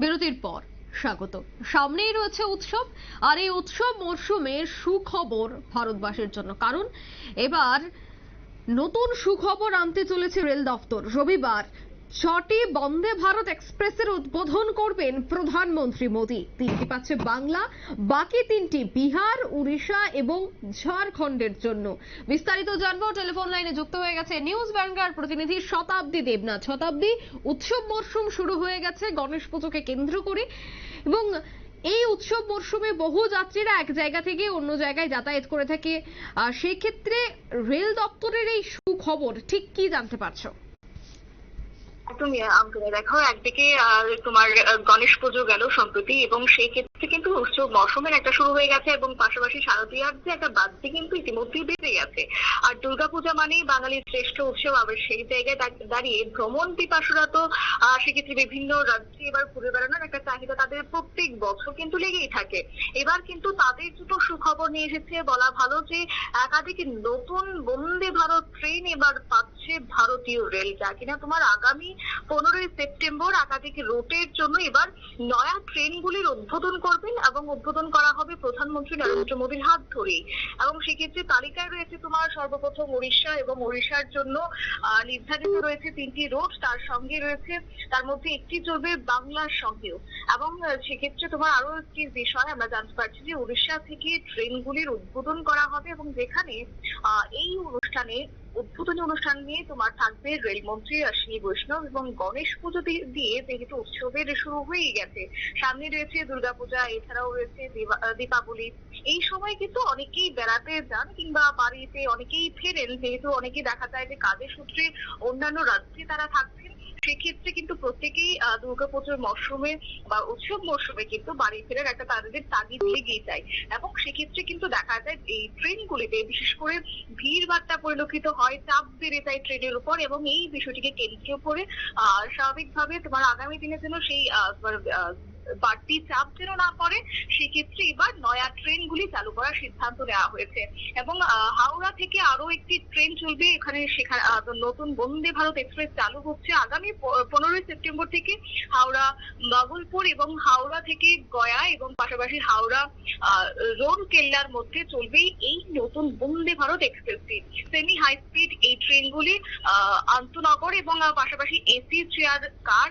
বিরতির পর স্বাগত। সামনেই রয়েছে উৎসব, আর এই উৎসব মরশুমে সুখবর ভারতবাসীর জন্য। কারণ এবার নতুন সুখবর আনতে চলেছে রেল দফতর রবিবার ছটি বন্দে ভারত এক্সপ্রেসের উদ্বোধন করবেন প্রধানমন্ত্রী মোদী। তিনটি পাচ্ছে বাংলা, বাকি তিনটি বিহার, উড়িষ্যা এবং ঝাড়খণ্ডের জন্য। বিস্তারিত জানব, টেলিফোন লাইনে যুক্ত হয়ে গেছে নিউজ ব্যাংকার প্রতিনিধি শতাব্দী দেবনাথ। শতাব্দী, উৎসব মরশুম শুরু হয়ে গেছে, গণেশ পুজোকে কেন্দ্র করে। এবং এই উৎসব মরশুমে বহু যাত্রীরা এক জায়গা থেকে অন্য জায়গায় যাতায়াত করে থাকে। আর সেই ক্ষেত্রে রেল দপ্তরের এই সুখবর, ঠিক কি জানতে পারছ? একদমই আঙ্কলে দেখো, একদিকে তোমার গণেশ পুজো গেল সম্প্রতি, এবং সেই ক্ষেত্রে কিন্তু উৎসব মরশুমের একটা শুরু হয়ে গেছে, এবং পাশাপাশি শারদীয়ার যে একটা বাদ্যি কিন্তু ইতিমধ্যেই বেড়ে গেছে। আর দুর্গাপূজা মানেই বাঙালির শ্রেষ্ঠ উৎসব, আবার সেই জায়গায় দাঁড়িয়ে ভ্রমণ পিপাসুরা তো সেক্ষেত্রে বিভিন্ন রাজ্যে এবার ঘুরে বেড়ানোর একটা চাহিদা তাদের প্রত্যেক বছর কিন্তু লেগেই থাকে। এবার কিন্তু তাদের দুটো সুখবর নিয়ে এসেছে, বলা ভালো যে, একাধিক নতুন বন্দে ভারত ট্রেন এবার পাচ্ছে ভারতীয় রেল যা কিনা তোমার আগামী পনেরোই সেপ্টেম্বর একাধিক রুটের জন্য এবার নয়া ট্রেনগুলির উদ্বোধন করবেন এবং উদ্বোধন করা হবে প্রধানমন্ত্রী নরেন্দ্র মোদীর হাত ধরেই। এবং সেক্ষেত্রে তালিকায় রয়েছে তোমার সর্বপ্রথম উড়িষ্যা এবং উড়িষ্যার জন্য নির্ধারিত রয়েছে তিনটি রুট তার সঙ্গে রয়েছে, তার মধ্যে একটি চলবে বাংলার সঙ্গেও। এবং সেক্ষেত্রে তোমার আরও একটি বিষয় আমরা জানতে পারছি যে উড়িষ্যা থেকে ট্রেনগুলির উদ্বোধন করা হবে এবং যেখানে এই অনুষ্ঠানে উদ্বোধনী অনুষ্ঠান নিয়ে তোমার থাকবে রেলমন্ত্রী অশ্বিনী বৈষ্ণব এবং গণেশ পুজো দিয়ে যেহেতু উৎসবের শুরু হয়েই গেছে, সামনে রয়েছে দুর্গাপূজা, এছাড়াও রয়েছে দীপাবলি। এই সময় কিন্তু অনেকেই বেড়াতে যান কিংবা বাড়িতে অনেকেই ফেরেন, যেহেতু অনেকে দেখা যায় যে কাজের সূত্রে অন্যান্য রাজ্যে তারা থাকছেন। সেক্ষেত্রে কিন্তু প্রত্যেকেই দুর্গাপুজোর মরশুমে বা উৎসব মরশুমে কিন্তু বাড়ি ফেরার একটা তাদের তাগিদ লেগেই যায়। এবং সেক্ষেত্রে কিন্তু দেখা যায় এই ট্রেনগুলিতে বিশেষ করে ভিড় ভাট্টা পরিলক্ষিত হয় চাপ বেড়ে যায় ট্রেনের উপর এবং এই বিষয়টিকে কেন্দ্র করে স্বাভাবিকভাবে তোমার আগামী দিনে যেন সেই বাড়তি চাপ যেন না পড়ে, সেক্ষেত্রে এবার নয়া ট্রেনগুলি চালু করার সিদ্ধান্ত নেওয়া হয়েছে। এবং হাওড়া থেকে আরও একটি ট্রেন চলবে এখানে সেখানে নতুন বন্দে ভারত এক্সপ্রেস চালু হচ্ছে আগামী পনেরোই সেপ্টেম্বর থেকে হাওড়া বাগলপুর এবং হাওড়া থেকে গয়া এবং পাশাপাশি হাওড়া রোড কেল্লার মধ্যে চলবে এই নতুন বন্দে ভারত এক্সপ্রেসটি। সেমি হাই স্পিড এই ট্রেনগুলি আন্তনগর এবং পাশাপাশি এসি চেয়ার, কার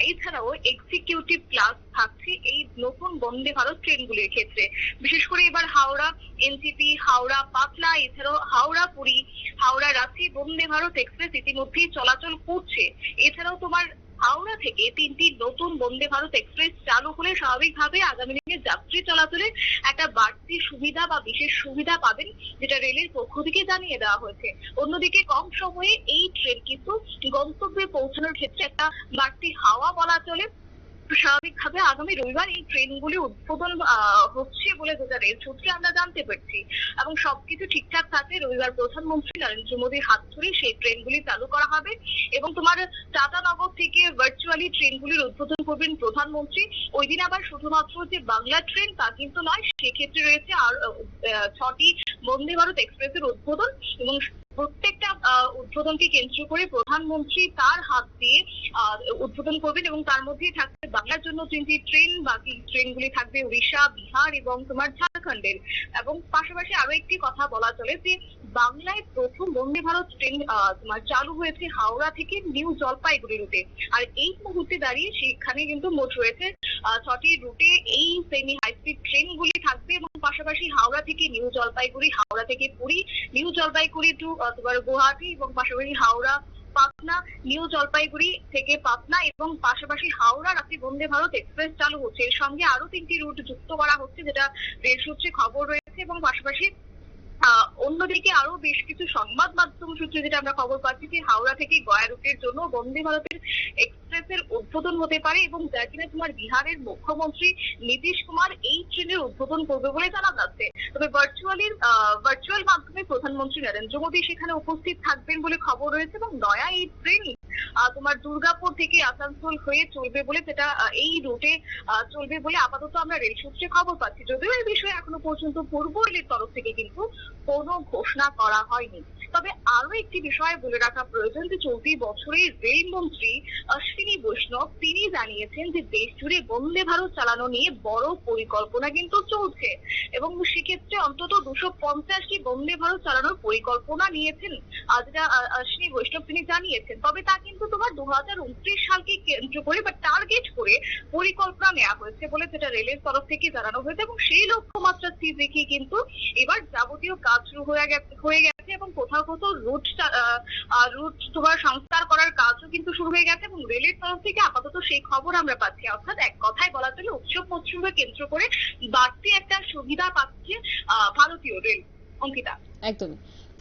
এছাড়াও এক্সিকিউটিভ ক্লাস থাকছে এই নতুন বন্দে ভারত ট্রেনগুলির ক্ষেত্রে। বিশেষ করে এবার হাওড়া এনসিপি হাওড়া, পাটনা, এছাড়াও হাওড়া, পুরী, হাওড়া, রাঁচি, বন্দে ভারত এক্সপ্রেস ইতিমধ্যেই চলাচল করছে। এছাড়াও তোমার হাওড়া থেকে তিনটি নতুন বন্দে ভারত এক্সপ্রেস চালু হলে স্বাভাবিকভাবে আগামী দিনে যাত্রী চলাচলে একটা বাড়তি সুবিধা বা বিশেষ সুবিধা পাবেন, যেটা রেলের পক্ষ থেকে জানিয়ে দেওয়া হয়েছে। অন্যদিকে কম সময়ে এই ট্রেন কিন্তু গন্তব্যে পৌঁছানোর ক্ষেত্রে একটা বাড়তি হাওয়া বলা চলে। স্বাভাবিকভাবে আগামী রবিবার এই ট্রেনগুলি উদ্বোধন হচ্ছে বলে যেটা রেল সূত্রে আমরা জানতে পারছি। এবং সবকিছু ঠিকঠাক থাকলে রবিবার প্রধানমন্ত্রী নরেন্দ্র মোদীর হাত ধরে সেই ট্রেনগুলি চালু করা হবে। এবং তোমার টাটানগর থেকে ভার্চুয়ালি ট্রেনগুলির উদ্বোধন করবেন প্রধানমন্ত্রী। ওই দিন আবার শুধুমাত্র যে বাংলা ট্রেন তা কিন্তু নয়, সেক্ষেত্রে রয়েছে আর ছটি বন্দে ভারত এক্সপ্রেসের উদ্বোধন। এবং প্রত্যেকটা উদ্বোধনকে কেন্দ্র করে প্রধানমন্ত্রী তার হাত দিয়ে উদ্বোধন করবেন এবং তার মধ্যেই থাকবে বাংলার জন্য তিনটি ট্রেন, বাকি ট্রেনগুলি থাকবে উড়িষ্যা, বিহার এবং তোমার ঝাড়খণ্ডের এবং পাশাপাশি আরও একটি কথা বলা চলে যে, বাংলায় প্রথম বন্দে ভারত ট্রেন তোমার চালু হয়েছে হাওড়া থেকে নিউ জলপাইগুড়ি রুটে। আর এই মুহূর্তে দাঁড়িয়ে সেখানে কিন্তু মোট রয়েছে ছটি রুটে এই সেমি হাই স্পিড ট্রেনগুলি থাকবে এবং পাশাপাশি হাওড়া থেকে নিউ জলপাইগুড়ি, হাওড়া থেকে পুরী, নিউ জলপাইগুড়ি টু তোমার গুয়াহাটি এবং পাশাপাশি হাওড়া পাটনা নিউ জলপাইগুড়ি থেকে পাটনা এবং পাশাপাশি হাওড়া রাঁচি বন্দে ভারত এক্সপ্রেস চালু হচ্ছে। এর সঙ্গে আরও তিনটি রুট যুক্ত করা হচ্ছে, যেটা রেল সূত্রে খবর রয়েছে এবং পাশাপাশি অন্যদিকে আরও বেশ কিছু সংবাদ মাধ্যম সূত্রে যেটা আমরা খবর পাচ্ছি যে হাওড়া থেকে গয়া রুটের জন্য বন্দে ভারতের এক্সপ্রেসের উদ্বোধন হতে পারে এবং যা কিনা তোমার বিহারের মুখ্যমন্ত্রী নীতিশ কুমার এই ট্রেনের উদ্বোধন করবে বলে জানা যাচ্ছে। তবে ভার্চুয়ালি ভার্চুয়াল মাধ্যমে প্রধানমন্ত্রী নরেন্দ্র মোদী সেখানে উপস্থিত থাকবেন বলে খবর রয়েছে এবং নয়া এই ট্রেন তোমার দুর্গাপুর থেকে আসানসোল হয়ে চলবে বলে সেটা এই রুটে চলবে বলে আপাতত আমরা রেল সূত্রে খবর পাচ্ছি। যদিও এই বিষয়ে এখনও পর্যন্ত পূর্ব রেলের তরফ থেকে কিন্তু কোনো ঘোষণা করা হয়নি। তবে আরও একটি বিষয় বলে রাখা প্রয়োজন যে চলতি বছরে রেল মন্ত্রী অশ্বিনী বৈষ্ণব, তিনি জানিয়েছেন যে দেশ জুড়ে বন্দে ভারত চালানো নিয়ে বড় পরিকল্পনা কিন্তু চলছে। এবং সেক্ষেত্রে অন্তত দুশো পঞ্চাশটি বন্দে ভারত চালানোর পরিকল্পনা নিয়েছেন যেটা অশ্বিনী বৈষ্ণব, তিনি জানিয়েছেন। তবে তা কিন্তু তোমার দু হাজার উনত্রিশ সালকে কেন্দ্র করে বা টার্গেট করে পরিকল্পনা নেওয়া হয়েছে বলে সেটা রেলের তরফ থেকে জানানো হয়েছে। এবং সেই লক্ষ্যমাত্রা স্থির রেখে কিন্তু এবার যাবতীয় কাজ শুরু হয়ে গেছে হয়ে গেছে এবং কোথাও কোথাও রুট রুট তোমার সংস্কার করার কাজও কিন্তু শুরু হয়ে গেছে এবং রেলের তরফ থেকে আপাতত সেই খবর আমরা পাচ্ছি। অর্থাৎ এক কথায় বলা চলে, উৎসব মৌসুমকে কেন্দ্র করে বাড়তি একটা সুবিধা পাচ্ছে ভারতীয় রেল অঙ্কিতা। একদমই।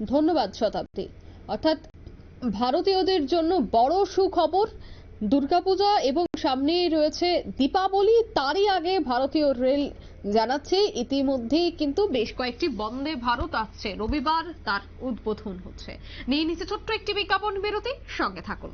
ধন্যবাদ শতাব্দী। অর্থাৎ ভারতীয়দের জন্য বড় সুখবর, দুর্গাপূজা এবং সামনেই রয়েছে দীপাবলি। তারই আগে ভারতীয় রেল জানাচ্ছে ইতিমধ্যেই কিন্তু বেশ কয়েকটি বন্দে ভারত আসছে। রবিবার তার উদ্বোধন হচ্ছে। নিয়ে নিচে ছোট্ট একটি বিজ্ঞাপন বিরতি। সঙ্গে থাকুন।